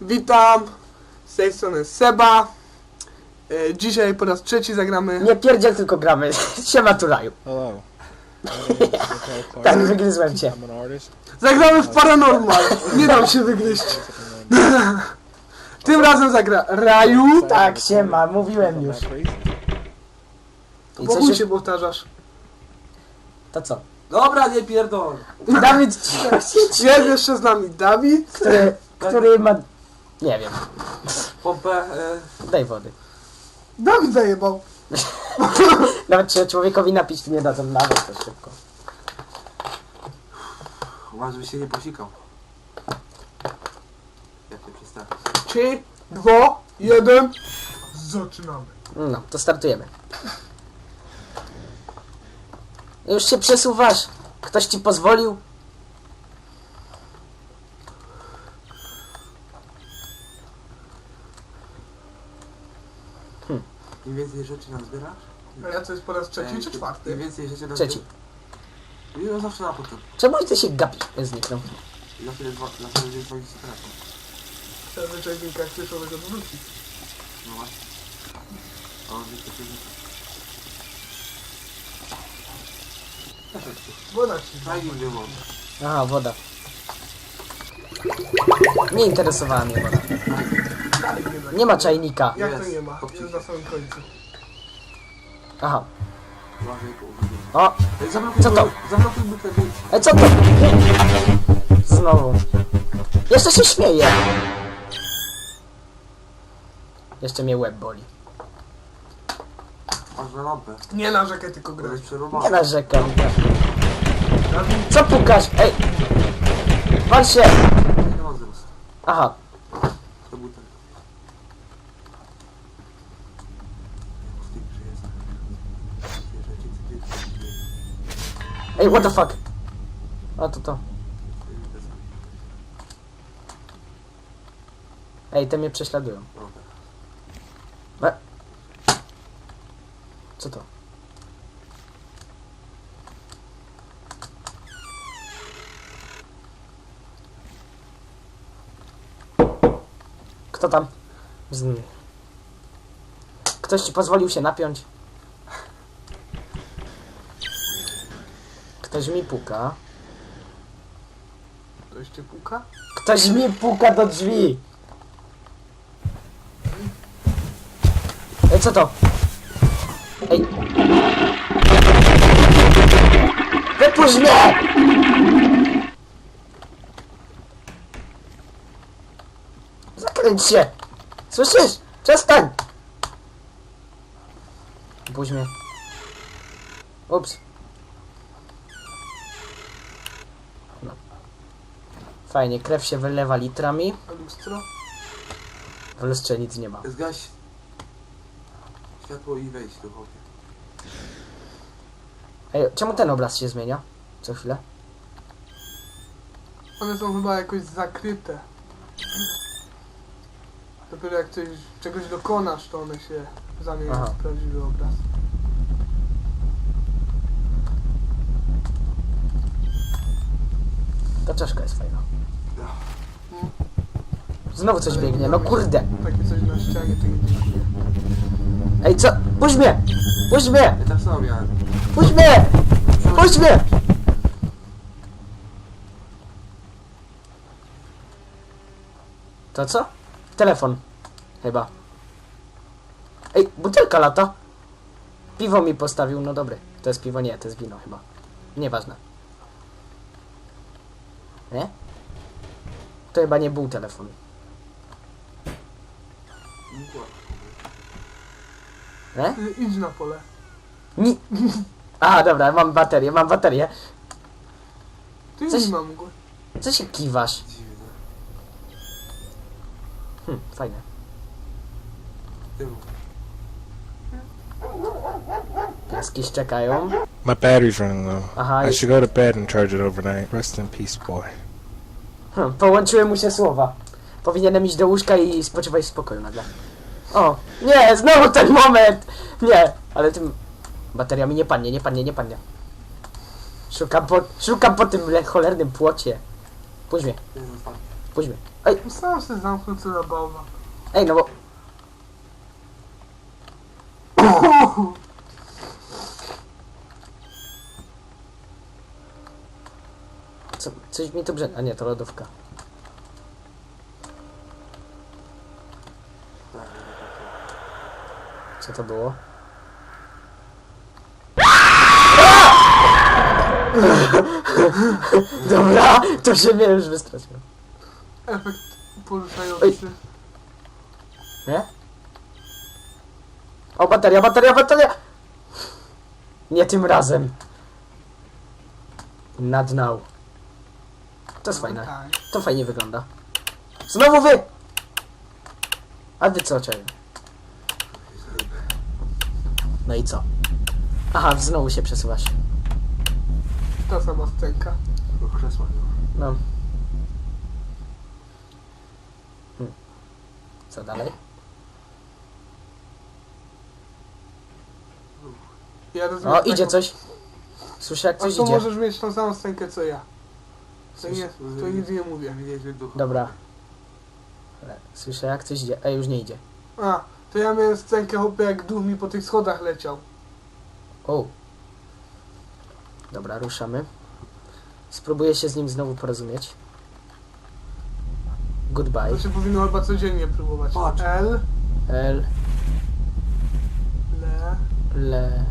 Witam, z tej strony Seba. E, Dzisiaj po raz trzeci zagramy. Nie pierdziel, tylko gramy. Siema Turaju. Hello. My name is Raquel Clark. Tak, wygryzłem cię. I'm an artist. Zagramy w Paranormal. Nie dam się wygryźć. Tym razem zagra Raju. Tak, siema, mówiłem już. I Bo co się... się powtarzasz. To co? Dobra, nie pierdol. Dawid, Jest jeszcze z nami Dawid. który, który ma... Nie wiem, Pompę. E, daj wody. Dawid zajebał. Nawet się człowiekowi napić tu nie dadzą, nawet to szybko. uważaj, żeby się nie posikał. Jak się przestawić. 3, 2, 1. Zaczynamy. No, to startujemy. Już się przesuwasz. Ktoś ci pozwolił? Im więcej rzeczy nam zbierasz? A ja to jest po raz trzeci czy Im czwarty? więcej rzeczy nam Trzeci. zbierasz. No zawsze na początku. Czemu ty się gapisz? Zniknął. Za chwilę dzwo- za chwilę dzwoni ci telefon. Zazwyczaj wilka jak słyszał, że go wróci. No właśnie. O, widzę, że nie. Woda ci. Daj im było. Aha, woda. Nie interesowała mnie woda. Nie ma czajnika. Jak to Jest. nie ma? Jest na samym końcu. Aha. Uważaj. O, Zablokuj Co to? bu- Zablokuj butlę. e co to? Znowu. Jeszcze się śmieje. Jeszcze mnie łeb boli. Masz na lampę. Nie narzekaj, tylko To grać. jest Nie przerobane. narzekam. Co pukasz? Ej! Wal się! Nie ma wzrostu. Aha. To butel. Z tych przyjezdnych. Takie rzeczy, co dzieci się dzieje. Ej, what the fuck? A to to. Ej, te mnie prześladują. E? Co to? Kto tam? Z... Ktoś ci pozwolił się napiąć? Ktoś mi puka. ktoś cię puka? Ktoś mi puka do drzwi. Ej, co to? Ej. Wypuść mnie! Zakręć się! Słyszysz? Przestań! Mnie. Ups. Fajnie, krew się wylewa litrami. A lustro? W lustrze nic nie ma. Zgaś światło i wejdź tu, chłopie. Ej, czemu ten obraz się zmienia? Co chwilę? One są chyba jakoś zakryte. Dopiero jak coś, czegoś dokonasz, to one się zamienią Aha. w prawdziwy obraz. Ta czaszka jest fajna. No. Znowu coś biegnie, no kurde. Takie coś na ścianie, to nie. Ej, co? Puść mnie! Puść mnie! Ja tak samo miałem. Puść mnie! Puść mnie! To co? Telefon. Chyba. Ej, butelka lata. Piwo mi postawił, no dobry. To jest piwo, nie, to jest wino chyba. Nieważne. Nie? To chyba nie był telefon. Nie? Y, Idź na pole. Ni... Aha, dobra, mam baterię, mam baterię. Ty Coś- nie mam go. Co się kiwasz? Dziwne. Hm, fajne. Tył. Pieski szczekają. My battery's running low. Aha, I should go to bed and charge it overnight. Rest in peace, boy. hm, połączyły mu się słowa. Powinienem iść do łóżka i spoczywać w spokoju nagle. O, nie, znowu ten moment! Nie, ale tym... Bateria mi nie padnie, nie padnie, nie padnie. Szukam po, szukam po tym le- cholernym płocie. Puść mnie. Otwarte. Pójdźmy. Ej, Sam się zamknął co na bałwa. ej, no bo... Co, coś mi tu brzę... A nie, to lodówka. Co to było? Dobra, to się mnie już wystraszyło. Efekt poruszający. Nie? O, bateria, bateria, bateria! Nie tym razem. Now. To jest fajne. Tak. To fajnie wygląda. Znowu wy! A wy co, czego? No i co? Aha, znowu się przesuwasz. Ta sama scenka. Krzesła nie. No. Hmm. Co dalej? Ja rozumiem O, taką- idzie coś. Słyszę jak A coś to idzie. możesz mieć tą samą scenkę co ja. To, nie, to nic nie mówię. Dobra. Ale Słyszę jak coś idzie. Ej, już nie idzie. A, to ja miałem scenkę chłopie jak duch mi po tych schodach leciał. O. Dobra, ruszamy. Spróbuję się z nim znowu porozumieć. Goodbye. To się powinno chyba codziennie próbować. Patrz. L, L, L, le, lea,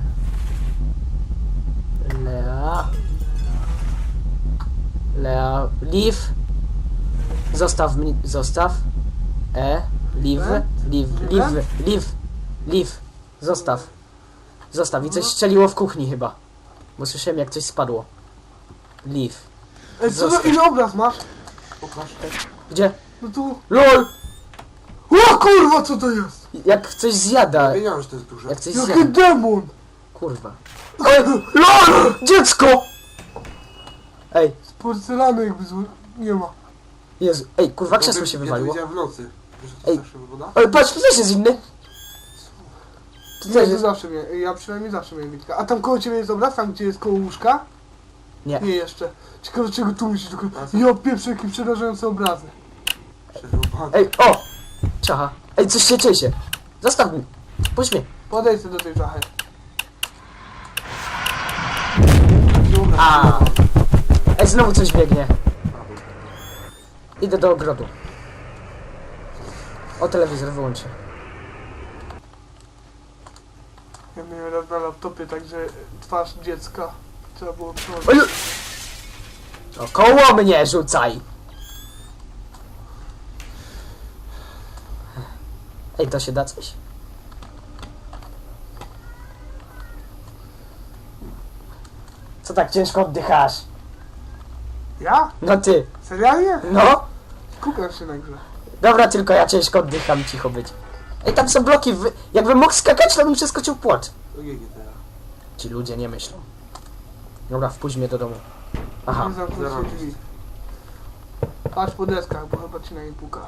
lea, leave, zostaw mnie, zostaw, e, leave, leave, leave, leave, leave, zostaw, zostaw. I coś strzeliło w kuchni chyba, bo słyszałem jak coś spadło, leave, Ej, co za Zostaw. ile obraz masz? Pokaż. gdzie, No tu. LOL, O kurwa, co to jest? jak coś zjada, Ja wiedziałem, że to jest duże. jak coś Jaki zjada, demon! kurwa, ej, LOL, dziecko, ej, Z porcelany jakby zły. Nie ma. Jezu, ej, kurwa, krzesło się Ja to wywaliło. widziałem w nocy. Wiesz, jak to Ej. zawsze wygląda? Ale patrz, tu też jest inny. Tu Nie, też to jest... zawsze miałem. Ja przynajmniej zawsze miałem wilka. A tam koło ciebie jest obraz? Tam gdzie jest koło łóżka? Nie. Nie jeszcze. Ciekawe czego tu myślisz tylko. A co? Ja pierwsze jakie przerażające obrazy. Ej, o! Czacha. Ej, coś się trzęsie. Zostaw mi. Puść mnie. Podejdź sobie do tej czachy. Dobra, A. Znowu coś biegnie. Idę do ogrodu. O, telewizor wyłączę. Ja miałem raz na laptopie, także twarz dziecka trzeba było przełożyć. Oj! O, koło mnie rzucaj! Ej, to się da coś? Co tak ciężko oddychasz? Ja? No ty, Serialnie? no? Kukasz się na grze. Dobra, tylko ja ciężko oddycham, cicho być. Ej, tam są bloki, wy... jakbym mógł skakać, to bym przeskoczył płot. To GG teraz. Ci ludzie nie myślą. Dobra, wpuść mnie do domu. Aha, się drzwi. Patrz po deskach, bo chyba ci na nie puka.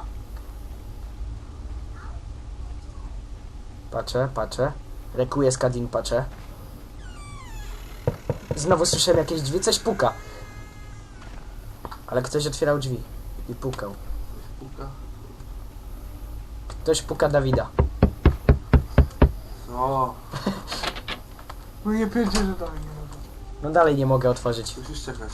patrzę, patrzę. Rekuję skadin, patrzę. Znowu słyszałem jakieś drzwi, coś puka. Ale ktoś otwierał drzwi i pukał. Puka. Ktoś puka Dawida. O, No nie pierdzie, że dalej nie może. No dalej nie mogę otworzyć. musisz czekać.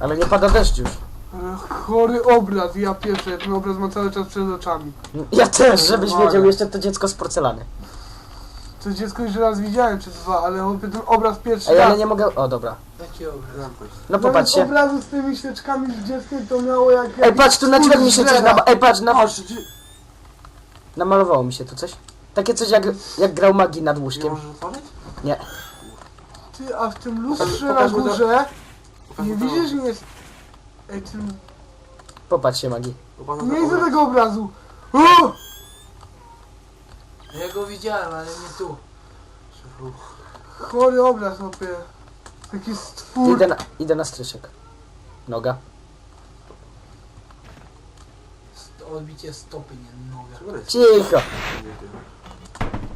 Ale nie pada deszcz już. Ale chory obraz, ja pierwszy, ten obraz mam cały czas przed oczami. Ja też, żebyś wiedział, jeszcze to dziecko z porcelany. To dziecko już raz widziałem, czy dwa, ale chłopie, ten obraz pierwszy Ej, raz. ale nie mogę... O, dobra. Jaki obraz? Zamknąć. No popatrzcie. obrazu z tymi świeczkami z dzieckiem to miało jak... Ej, patrz, tu na drzwiach mi się coś na... Ej, patrz, na... Patrz, gdzie... namalowało mi się tu coś. Takie coś jak, jak grał magii nad Nie łóżkiem. możesz otworzyć? Nie. Ty, a w tym lustrze na Pokaż mu to- górze, Pokaż nie mu to- widzisz, nie jest... Ej, ty... Popatrz się, magii. Pokaż mu Nie widzę obraz. tego obrazu! O! Ja go widziałem, ale nie tu. Chory obraz, chłopie. Taki stwór. Idę na, idę na stryczek. Noga. St- Odbicie stopy, nie noga. Jest? Cicho.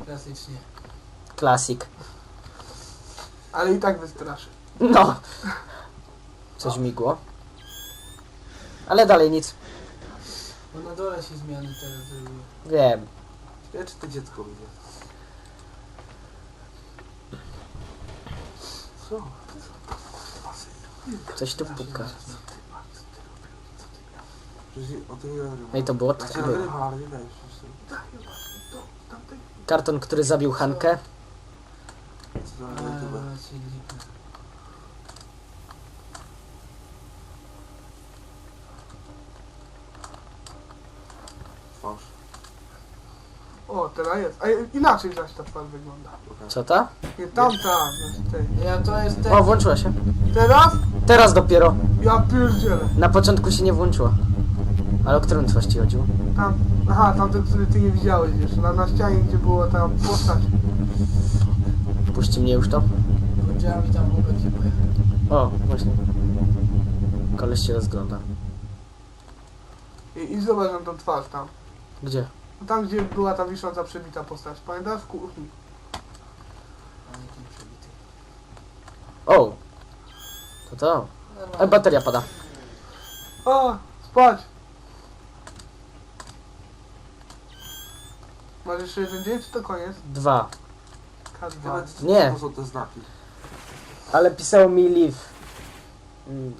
Klasycznie. Klasik. Ale i tak wystraszy. No. Coś migło. Ale dalej nic. Bo na dole się zmiany teraz zrobiły. Wiem. Ja czy to dziecko będzie? Co? Coś tu puka. Nagrywam. No i to było? Cię było. jeszcze. Karton, który zabił Hankę. Co to na A, YouTube? się lipne. Fałsz. O, teraz jest. A inaczej zaś ta twarz wygląda. Co ta? Nie tamta, znaczy tej. Ja to jest ten... O, włączyła się. Teraz? Teraz dopiero. Ja pierdzielę. Na początku się nie włączyła. Ale o którą twarz ci chodziło? Tam, aha, tamten, który ty nie widziałeś jeszcze. Na, na ścianie, gdzie była ta postać. Puści mnie już to. Tam w ogóle się pojawił. O, właśnie. Koleś się rozgląda. I, i zobacz na tą twarz tam. Gdzie? Tam, gdzie była ta wisząca przebita postać. Pamiętasz? W kuchni. A nie ten przebity. O! To to. E, bateria pada. O, spać. Masz jeszcze jeden dzień, czy to koniec? Dwa. K2. Nawet co Nie. to są te znaki? Ale pisało mi live. Mm.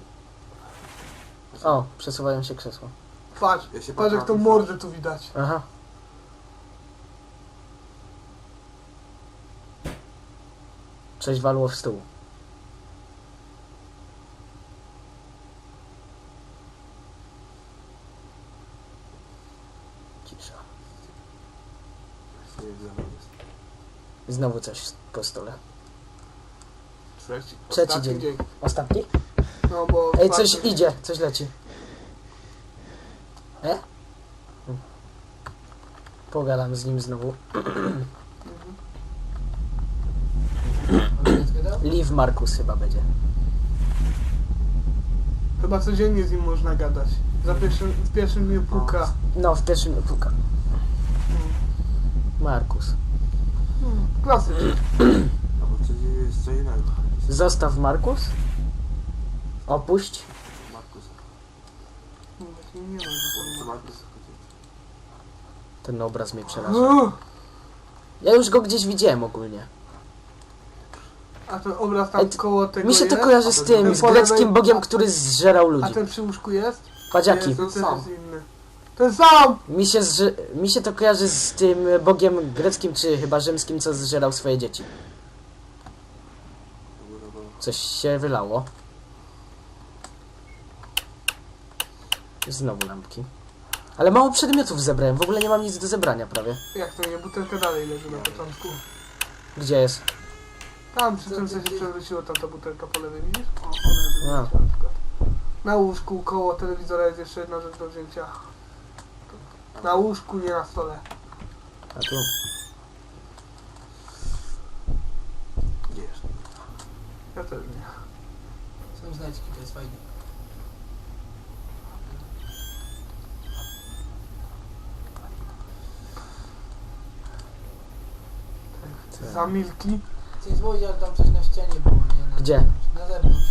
O, przesuwają się krzesła. Patrz, Ja się patrz jak tą patrzę. mordę tu widać. Aha. Coś walło w stół. Cisza. Znowu coś po stole. Trzeci, Trzeci ostatni dzień. Ostatni? No bo... Ej, coś czwarty- idzie, coś leci. E? Pogadam z nim znowu. Liv Markus chyba będzie. Chyba codziennie z nim można gadać. Za pierwszym, w pierwszym dniu puka. No, w pierwszym puka. Markus. Hmm, klasycznie. Albo coś jest co innego. Zostaw Markus. Opuść. Markus. Hmm, właśnie nie ma. Markus. Ten obraz mnie przeraża. Ja już go gdzieś widziałem ogólnie. A ten obraz tam Ej, t- koło tego Mi się to jest? kojarzy z tym, z po greckim lewej- bogiem, który zżerał A ludzi. ten przy łóżku jest? Padziaki. Ten ten sam. jest inny. Ten sam! Mi się, zże... Mi się to kojarzy z tym bogiem greckim, czy chyba rzymskim, co zżerał swoje dzieci. Coś się wylało. Znowu lampki. Ale mało przedmiotów zebrałem, w ogóle nie mam nic do zebrania prawie. Jak to nie? Butelka dalej leży na początku. Gdzie jest? Tam przy tym co się przewróciło tam ta butelka po lewej, widzisz? O, ona A. jest na przykład. Na łóżku koło telewizora jest jeszcze jedna rzecz do wzięcia. Na łóżku, nie na stole. A tu. Gdzie jest? Ja też nie. Są znajdźki, to jest fajne. Zamilki. Ty zwodzi, ale tam coś na ścianie było, nie? Na Gdzie? Na zewnątrz.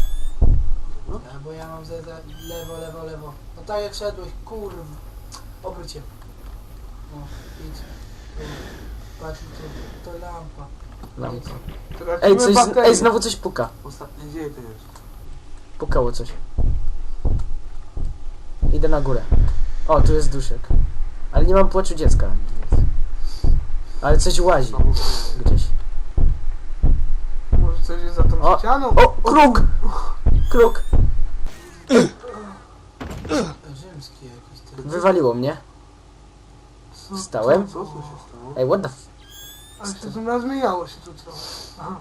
No. Ja, bo ja mam ze, za lewo, lewo, lewo. No tak jak szedłeś, kurw. Obróć się. No, idź. Patrz, tu, to lampa. Lampa. Tracimy Ej, coś, z... baterię. Ej, znowu coś puka. Ostatni dzień to jest. Pukało coś. Idę na górę. O, tu jest duszek. Ale nie mam płaczu dziecka. Ale coś łazi. Znowu Gdzieś. Może coś jest za tą O, ścianą? O, kruk! Kruk! Rzymski jakiś ty. Wywaliło mnie. Co? Wstałem. Co tu się stało? Ej, what the f... Ale się tu zmieniało się tu trochę. Aha.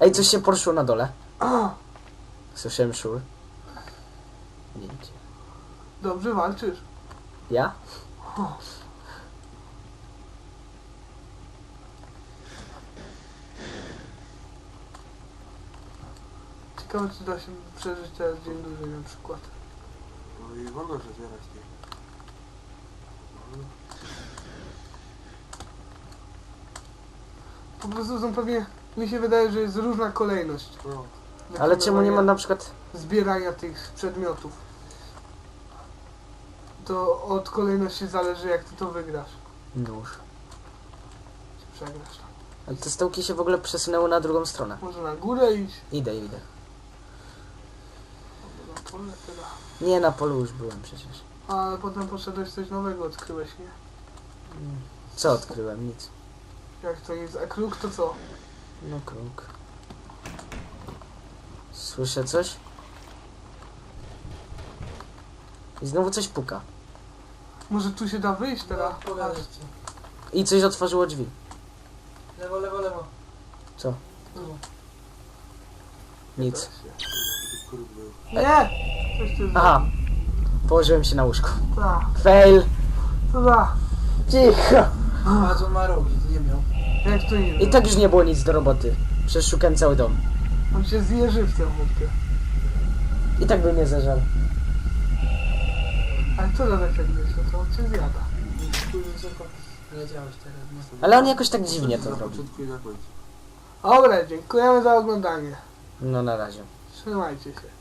Ej, coś się poruszyło na dole. A, Słyszałem szur. Nie dobrze walczysz. Ja? Ciekawe czy da się przeżyć teraz dzień dłużej na przykład. No i wolno, że zbierać nie. Po prostu są pewnie, mi się wydaje, że jest różna kolejność. No. Ale czemu nie ma na przykład... Zbierania tych przedmiotów. to od kolejności zależy jak ty to wygrasz. Nóż. Czy przegrasz. Ale te stołki się w ogóle przesunęły na drugą stronę. Może na górę iść. Idę, idę. Tyle. Nie, na polu już byłem przecież. Ale potem poszedłeś coś nowego, odkryłeś, nie? Co odkryłem? Nic. Jak to jest, a kruk to co? No kruk. Słyszę coś? I znowu coś puka. Może tu się da wyjść teraz? No, Pogadać ci. I coś otworzyło drzwi. Lewo, lewo, lewo. Co? Nic. Był. Nie! Coś tu. Aha. Położyłem się na łóżku. Tak, Fail. to da. Cicho. A co on ma robić? Nie miał. Jak to nie I tak już nie było nic do roboty. Przeszukałem cały dom. On się zje żywcem, chłopie. I tak by mnie zeżarł. Ale co za efekt jest, no to on cię zjada. Wysoko leciałeś teraz. Ale on jakoś tak dziwnie to Na zrobił. początku i na końcu. Dobra, dziękujemy za oglądanie. No na razie. Trzymajcie się.